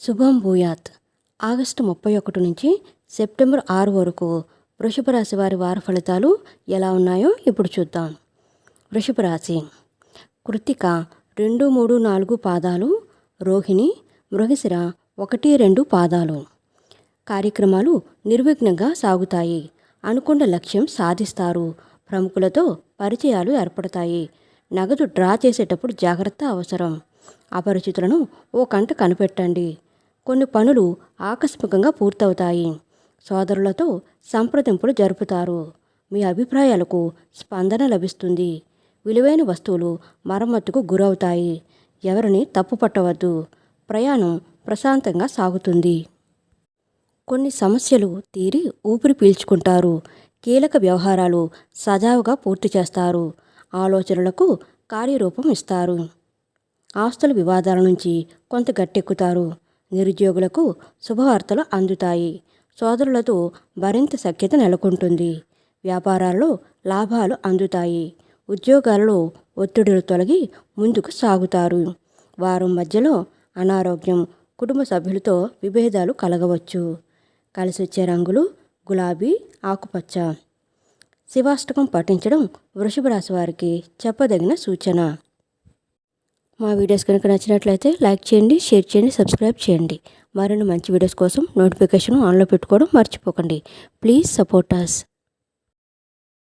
శుభం భూయాత్. ఆగస్టు ముప్పై ఒకటి నుంచి సెప్టెంబర్ ఆరు వరకు వృషభ రాశి వారి వార ఫలితాలు ఎలా ఉన్నాయో ఇప్పుడు చూద్దాం. వృషభ రాశి. కృత్తిక రెండు మూడు నాలుగు పాదాలు. రోహిణి మృగశిర ఒకటి రెండు పాదాలు. కార్యక్రమాలు నిర్విఘ్నంగా సాగుతాయి. అనుకున్న లక్ష్యం సాధిస్తారు. ప్రముఖులతో పరిచయాలు ఏర్పడతాయి. నగదు డ్రా చేసేటప్పుడు జాగ్రత్త అవసరం. అపరిచితులను ఓ కంట కనిపెట్టండి. కొన్ని పనులు ఆకస్మికంగా పూర్తవుతాయి. సోదరులతో సంప్రదింపులు జరుపుతారు. మీ అభిప్రాయాలకు స్పందన లభిస్తుంది. విలువైన వస్తువులు మరమ్మతుకు గురవుతాయి. ఎవరిని తప్పు పట్టవద్దు. ప్రయాణం ప్రశాంతంగా సాగుతుంది. కొన్ని సమస్యలు తీరి ఊపిరి పీల్చుకుంటారు. కీలక వ్యవహారాలు సజావుగా పూర్తి చేస్తారు. ఆలోచనలకు కార్యరూపం ఇస్తారు. ఆస్తుల వివాదాల నుంచి కొంత గట్టెక్కుతారు. నిరుద్యోగులకు శుభవార్తలు అందుతాయి. సోదరులతో మరింత సఖ్యత నెలకొంటుంది. వ్యాపారాల్లో లాభాలు అందుతాయి. ఉద్యోగాలలో ఒత్తిడులు తొలగి ముందుకు సాగుతారు. వారం మధ్యలో అనారోగ్యం కుటుంబ సభ్యులతో విభేదాలు కలగవచ్చు. కలిసి వచ్చే రంగులు గులాబీ ఆకుపచ్చ. శివాష్టకం పఠించడం వృషభ రాశి వారికి చెప్పదగిన సూచన. మా వీడియోస్ కనుక నచ్చినట్లయితే లైక్ చేయండి షేర్ చేయండి సబ్స్క్రైబ్ చేయండి. మరిన్ని మంచి వీడియోస్ కోసం నోటిఫికేషన్ ఆన్లో పెట్టుకోవడం మర్చిపోకండి. Please support us